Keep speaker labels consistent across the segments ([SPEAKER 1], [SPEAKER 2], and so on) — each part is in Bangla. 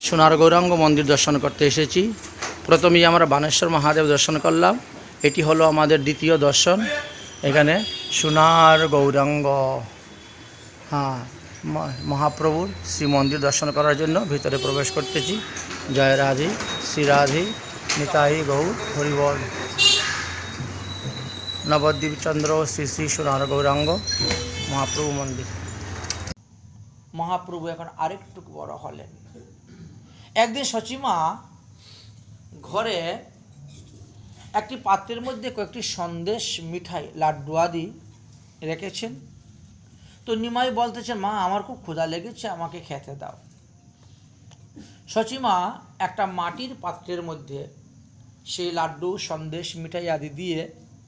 [SPEAKER 1] সোনার গৌরাঙ্গ মন্দির দর্শন করতে এসেছি। প্রথমেই আমরা বানেশ্বর মহাদেব দর্শন করলাম। এটি হলো আমাদের দ্বিতীয় দর্শন। এখানে সোনার গৌরাঙ্গ হ্যাঁ মহাপ্রভুর শ্রী মন্দির দর্শন করার জন্য ভিতরে প্রবেশ করতেছি। জয় রাধি, শ্রী রাধি, নিতাই গৌর, হরিবল। নবদ্বীপ চন্দ্র, শ্রী শ্রী সোনার গৌরাঙ্গ, মহাপ্রভু মন্দির। মহাপ্রভু এখন আরেকটু বড় হলেন। একদিন সচিমা ঘরে একটি পাত্রের মধ্যে কয়েকটি সন্দেশ, মিঠাই, লাড্ডু আদি রেখেছেন। তো নিমাই বলতেছেন, মা, আমার খুব ক্ষুধা লেগেছে, আমাকে খেতে দাও। সচিমা একটা মাটির পাত্রের মধ্যে সেই লাড্ডু, সন্দেশ, মিঠাই আদি দিয়ে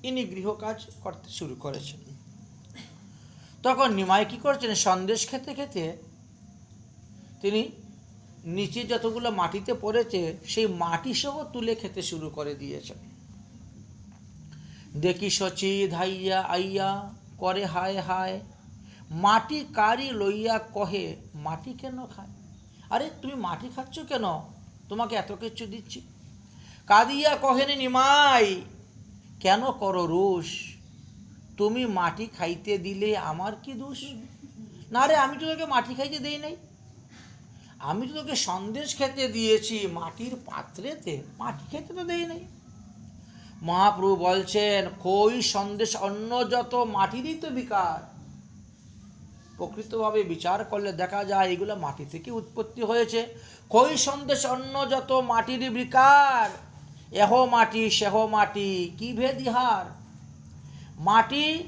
[SPEAKER 1] ইনি গৃহকাজ করতে শুরু করেছেন। তখন নিমাই কী করছেন, সন্দেশ খেতে খেতে তিনি নিচে যতগুলো মাটিতে পড়েছে, সেই মাটি সহ তুলে খেতে শুরু করে দিয়েছেন দেখি সচি ধাইয়া আইয়া, করে হায় হায়। মাটি কারি লইয়া কহে, মাটি কেন খায়? আরে, তুমি মাটি খাচ্ছ কেন? তোমাকে এত কিছু দিচ্ছি। কাদিয়া কহেনি নিমাই, কেন করো রুশ তুমি মাটি খাইতে দিলে আমার কি দোষ? না রে, আমি তোমাকে মাটি খাইতে দেই নাই। আমি তো তোকে সন্দেশ খেতে দিয়েছি, মাটির পাত্রেতে? মাটি খেতে তো দেই নাই। মহাপ্রভু বলছেন কই সন্দেশ অন্য যত মাটিরই তো বিকার। প্রকৃতভাবে বিচার করলে দেখা যায় এগুলো মাটি থেকে উৎপত্তি হয়েছে। কই সন্দেশ অন্য যত মাটির বিকার, এহ মাটি, সেহ মাটি, কি ভেদ ইহার? মাটি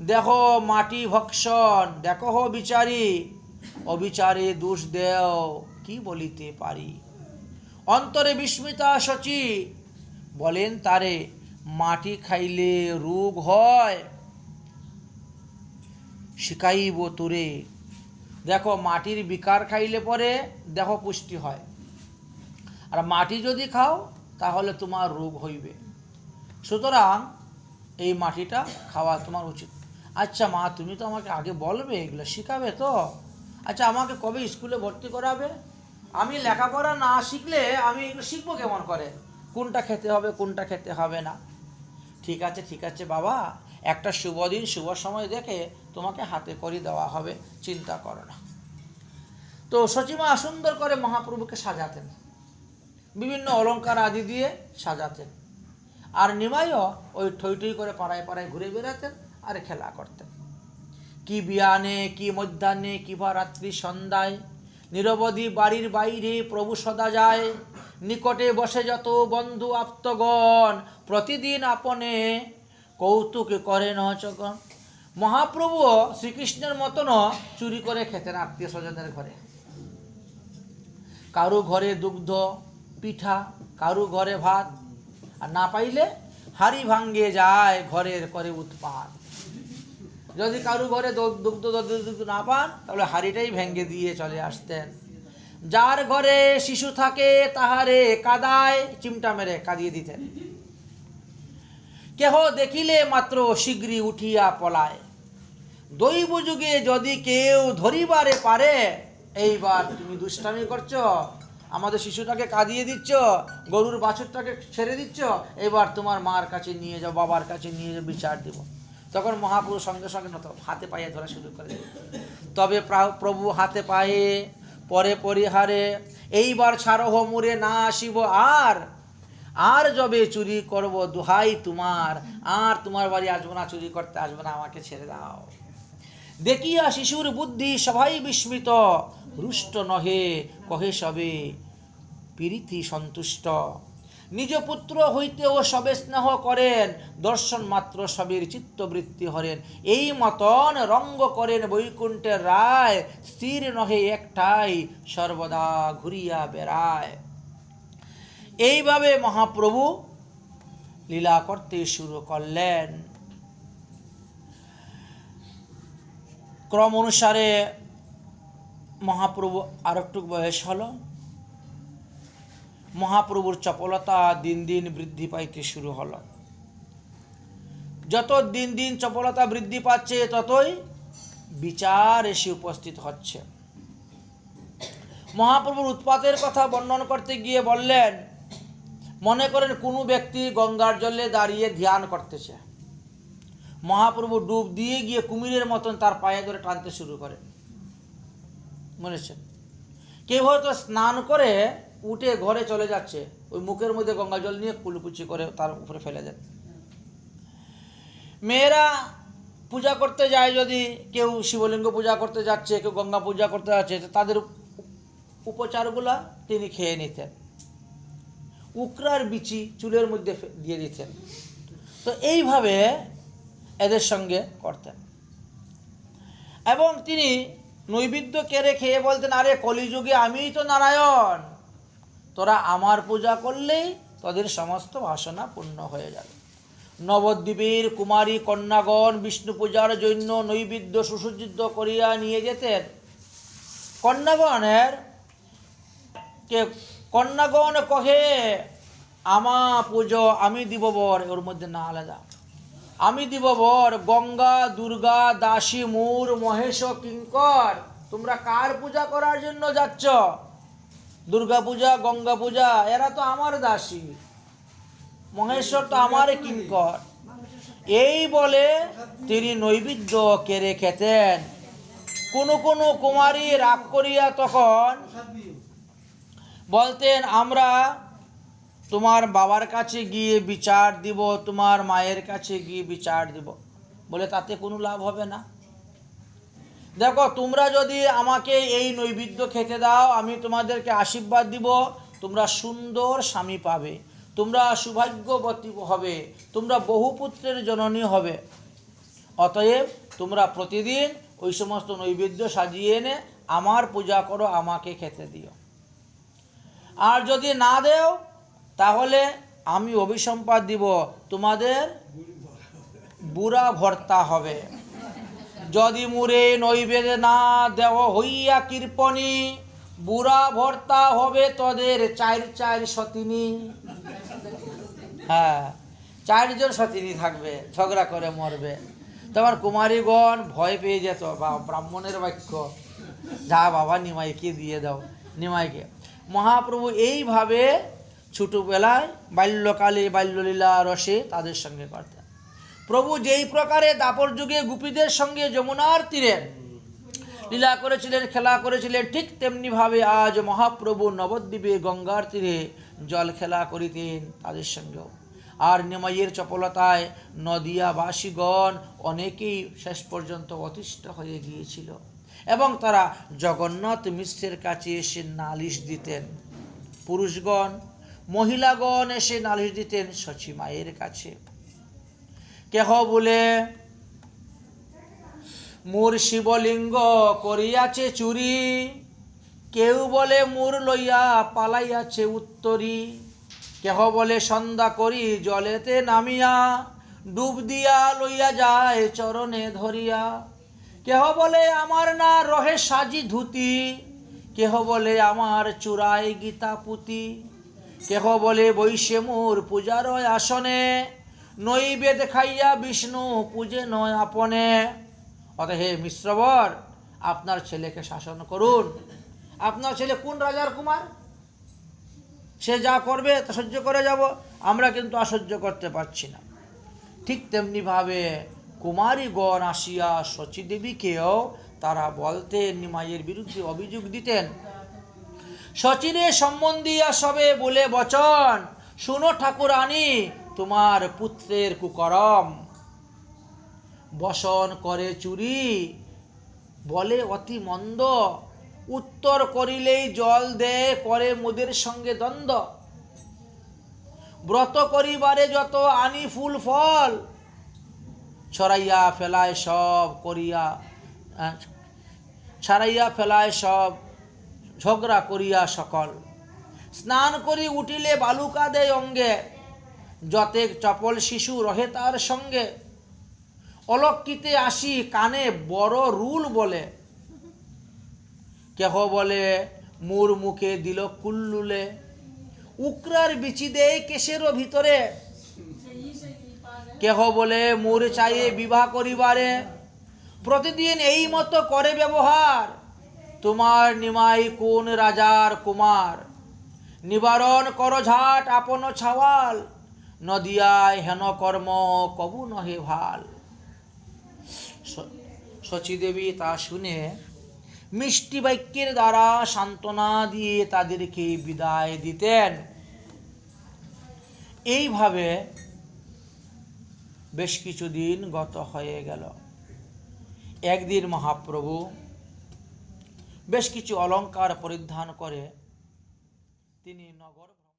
[SPEAKER 1] দেহ, মাটি ভক্ষণ, দেখো বিচারি। অবিচারে দোষ দেও, কি বলিতে পারি? অন্তরে বিস্মিতা সচি বলেন তারে, মাটি খাইলে রোগ হয়? শিখাইব তোরে, দেখো মাটির বিকার খাইলে পরে দেখো পুষ্টি হয়। আর মাটি যদি খাও, তাহলে তোমার রোগ হইবে। সুতরাং এই মাটিটা খাওয়া তোমার উচিত। আচ্ছা মা, তুমি তো আমাকে আগে বলবে, এগুলো শিখাবে তো? আচ্ছা আমাকে কবে স্কুলে ভর্তি করাবে? আমি লেখাপড়া না শিখলে আমি এগুলো শিখব কেমন করে? কোনটা খেতে হবে, কোনটা খেতে হবে না? ঠিক আছে ঠিক আছে বাবা। একটা শুভ দিন, শুভ সময় দেখে তোমাকে হাতে করে দেওয়া হবে, চিন্তা করো না। তো সচিমা সুন্দর করে মহাপ্রভুকে সাজাতেন। বিভিন্ন অলঙ্কার আদি দিয়ে সাজাতেন। আর নিমাইও ওই ঠই ঠই করে পাড়ায় পাড়ায় ঘুরে বেড়াতেন আর খেলা করতেন। কি বিয়ানে, কি মধ্যাহ্নে, কি বা রাত্রি সন্ধ্যায়? নিরবধি বাড়ির বাইরে প্রভু সদা যায়। নিকটে বসে যত বন্ধু আপ্তগণ, প্রতিদিন আপনে কৌতুক করে নচগণ মহাপ্রভু শ্রীকৃষ্ণের মতনও চুরি করে খেতেন আত্মীয় স্বজনের ঘরে। কারু ঘরে দুগ্ধ, পিঠা, কারু ঘরে ভাত। আর না পাইলে হাড়ি ভাঙ্গে যায় ঘরের করে উৎপাত। যদি কারু ঘরে দুগ্ধ দুগ্ধ না পান, তাহলে হাড়িটাই ভেঙ্গে দিয়ে চলে আসতেন। যার ঘরে শিশু থাকে, তাহারে কাদায় চিমটা মেরে কাঁদিয়ে দিতেন। কেহ দেখিলে মাত্র শীঘ্রই উঠিয়া পলায়। দৈব যুগে যদি কেউ ধরিবারে পারে, এইবার তুমি দুষ্টামি করছ, আমাদের শিশুটাকে কাঁদিয়ে দিচ্ছ, গরুর বাছুরটাকে ছেড়ে দিচ্ছ এবার তোমার মার কাছে নিয়ে যাও, বাবার কাছে নিয়ে যাও, বিচার দিব। তখন মহাপুরুষ সঙ্গে সঙ্গে নত হাতে পায়ে ধরা শুরু করে তবে প্রভু হাতে পায়ে, পরে পরিহারে, এইবার ছাড়হ মুরে না আসিব আর। আর যবে চুরি করব দুহাই তোমার, আর তোমার বাড়ি আসব না, চুরি করতে আসব না, আমাকে ছেড়ে দাও। দেখিয়া শিশুর বুদ্ধি সবাই বিস্মিত, রুষ্ট নহে, কহে সবে, প্রীতি সন্তুষ্ট। নিজ পুত্র হইতেও সবে স্নেহ করেন, দর্শন মাত্র সবের চিত্তবৃত্তি হরেন। এই মতন রঙ্গ করেন বৈকুণ্ঠের রায়, স্থির নহে একটাই, সর্বদা ঘুরিয়া বেড়ায়। এইভাবে মহাপ্রভু লীলা করতে শুরু করলেন। ক্রম অনুসারে মহাপ্রভু আর একটু বয়স হলো। মহাপ্রভুর চপলতা দিন দিন বৃদ্ধি পাইতে শুরু হলো। যত দিন দিন চপলতা বৃদ্ধি পাচ্ছে, ততই বিচার এসে উপস্থিত হচ্ছে। মহাপ্রভুর উৎপাতের কথা বর্ণন করতে গিয়ে বললেন, মনে করেন কোনো ব্যক্তি গঙ্গার জলে দাঁড়িয়ে ধ্যান করতেছে। মহাপ্রভু ডুব দিয়ে গিয়ে কুমিরের মতন তার পায়ে ধরে টানতে শুরু করেন। মনেছেন কেউ হয়তো স্নান করে উঠে ঘরে চলে যাচ্ছে। ওই মুখের মধ্যে গঙ্গা জল নিয়ে কুলকুচি করে তার উপরে ফেলে দেন মেয়েরা পূজা করতে যায় যদি কেউ শিবলিঙ্গ পূজা করতে যাচ্ছে, কেউ গঙ্গা পূজা করতে যাচ্ছে তাদের উপ- উপচারগুলা তিনি খেয়ে নিতেন। উকরার বিচি চুলের মধ্যে দিয়ে দিতেন। তো এইভাবে এদের সঙ্গে করতেন। এবং তিনি নৈবেদ্য কেড়ে খেয়ে বলতেন, আরে কলিযুগে আমিই তো নারায়ণ। তোরা আমার পূজা করলেই তোদের সমস্ত বাসনা পূর্ণ হয়ে যাবে। নবদ্বীপের কুমারী কন্যাগণ বিষ্ণু পূজার জন্য নৈবেদ্য সুসজ্জিত করিয়া নিয়ে যেতেন। কন্যাগণের কে, কন্যাগণ কহে, আমা পুজো, আমি দিব বর ওর মধ্যে না আলাদা। আমি দিব বর গঙ্গা, দুর্গা, দাসী, মূর, মহেশ, কিঙ্কর। তোমরা কার পূজা করার জন্য যাচ্ছ? দুর্গা পূজা, গঙ্গা পূজা, এরা তো আমার দাসী। মহেশ্বর তো আমার কিঙ্কর। এই বলে তিনি নৈবেদ্য কেড়ে খেতেন। কোনো কোনো কুমারী রাগ করিয়া তখন বলতেন, আমরা তোমার বাবার কাছে গিয়ে বিচার দিব, তোমার মায়ের কাছে গিয়ে বিচার দিব। বলে তাতে কোনো লাভ হবে না। দেখো, তোমরা যদি আমাকে এই নৈবেদ্য খেতে দাও, আমি তোমাদেরকে আশীর্বাদ দিব, তোমরা সুন্দর স্বামী পাবে, তোমরা সৌভাগ্যবতী হবে, তোমরা বহু পুত্রের জননী হবে। অতএব, তোমরা প্রতিদিন ওই সমস্ত নৈবেদ্য সাজিয়ে এনে আমার পূজা করো, আমাকে খেতে দিও। আর যদি না দেও, তাহলে আমি অভিসম্পাদ দিব, তোমাদের বুড়া ভর্তা হবে। যদি মুরে নৈবেদ্য না দেহ হইয়া কৃপণী, বুড়া ভর্তা হবে তোদের চার চার সতিনী। হ্যাঁ চারজন সতিনী থাকবে, ঝগড়া করে মরবে। তোমার কুমারীগণ ভয় পেয়ে যেত, বা ব্রাহ্মণের বাক্য। যা বাবা নিমাইকে দিয়ে দাও, নিমাইকে। মহাপ্রভু এইভাবে ছোটোবেলায় বাল্যকালে বাল্যলীলা রসে তাদের সঙ্গে করতেন প্রভু যেই প্রকারে দাপর যুগে গোপীদের সঙ্গে যমুনার তীরে লীলা করেছিলেন, খেলা করেছিলেন, ঠিক তেমনিভাবে আজ মহাপ্রভু নবদ্বীপে গঙ্গার তীরে জল খেলা করিতেন তাদের সঙ্গেও। আর নেমাইয়ের চপলতায় নদিয়াবাসীগণ অনেকেই শেষ পর্যন্ত অতিষ্ঠ হয়ে গিয়েছিল এবং তারা জগন্নাথ মিশ্রের কাছে এসে নালিশ দিতেন। পুরুষগণ, মহিলাগণ এসে নালিশ দিতেন শচী মায়ের কাছে। কেহ বলে, মোর শিবলিঙ্গ করিয়াছে চুরি, কেউ বলে মোর লইয়া পালাইয়াছে উত্তরি, কেহ বলে সন্ধ্যা করি জলেতে নামিয়া, ডুব দিয়া লইয়া যায় চরণে ধরিয়া, কেহ বলে আমার না রহে সাজি ধুতি, কেহ বলে আমার চূড়ায় গীতা পুতি কেহ বলে বৈশে মোর পূজার আসনে নৈবেদ খাইয়া বিষ্ণু পূজে নয় আপনে। অত হে মিশ্রবর, আপনার ছেলেকে শাসন করুন। আপনার ছেলে কোন রাজার কুমার? সে যা করবে, তা সহ্য করে যাব। আমরা কিন্তু অসহ্য করতে পারছি না। ঠিক তেমনিভাবে কুমারীগণ আসিয়া শচীদেবীকেও তারা বলতেন, নিমাইয়ের বিরুদ্ধে অভিযোগ দিতেন সচিনের সম্বন্ধীয়া সবে বলে বচন। শুনো ঠাকুরানী তোমার পুত্রের কুকরম। বসন করে চুরি, বলে অতি মন্দ। উত্তর করিলেই জল দে করে মোদের সঙ্গে দ্বন্দ্ব। ব্রত করিবারে যত আনি ফুল ফল, ছড়াইয়া ফেলায় সব করিয়া ছাড়াইয়া ফেলায় সব ঝগড়া করিয়া সকল। স্নান করি উঠিলে বালুকা দেয় অঙ্গে। যতে চপল শিশু রহে তার সঙ্গে। অলক্ষিতে আসি কানে বড় রুল বলে। কেহ বলে, মুর মুখে দিল কুল্লুলে। উকরার বিচি দেয় কেশেরও ভিতরে। কেহ বলে, মুর চাইয়ে বিবাহ করিবারে। প্রতিদিন এই মতো করে ব্যবহার। তোমার নিমাই কোন রাজার কুমার? নিবারণ কর ঝাট আপন ছাওয়াল। নদিয়ায় হেন কর্ম কবু নহে ভালো। শচীদেবী তা শুনে মিষ্টি বাক্যের দ্বারা সান্ত্বনা দিয়ে তাদেরকে বিদায় দিতেন। এইভাবে বেশ কিছুদিন গত হয়ে গেল। একদিন মহাপ্রভু বেশ কিছু অলংকার পরিধান করে তিনি নগর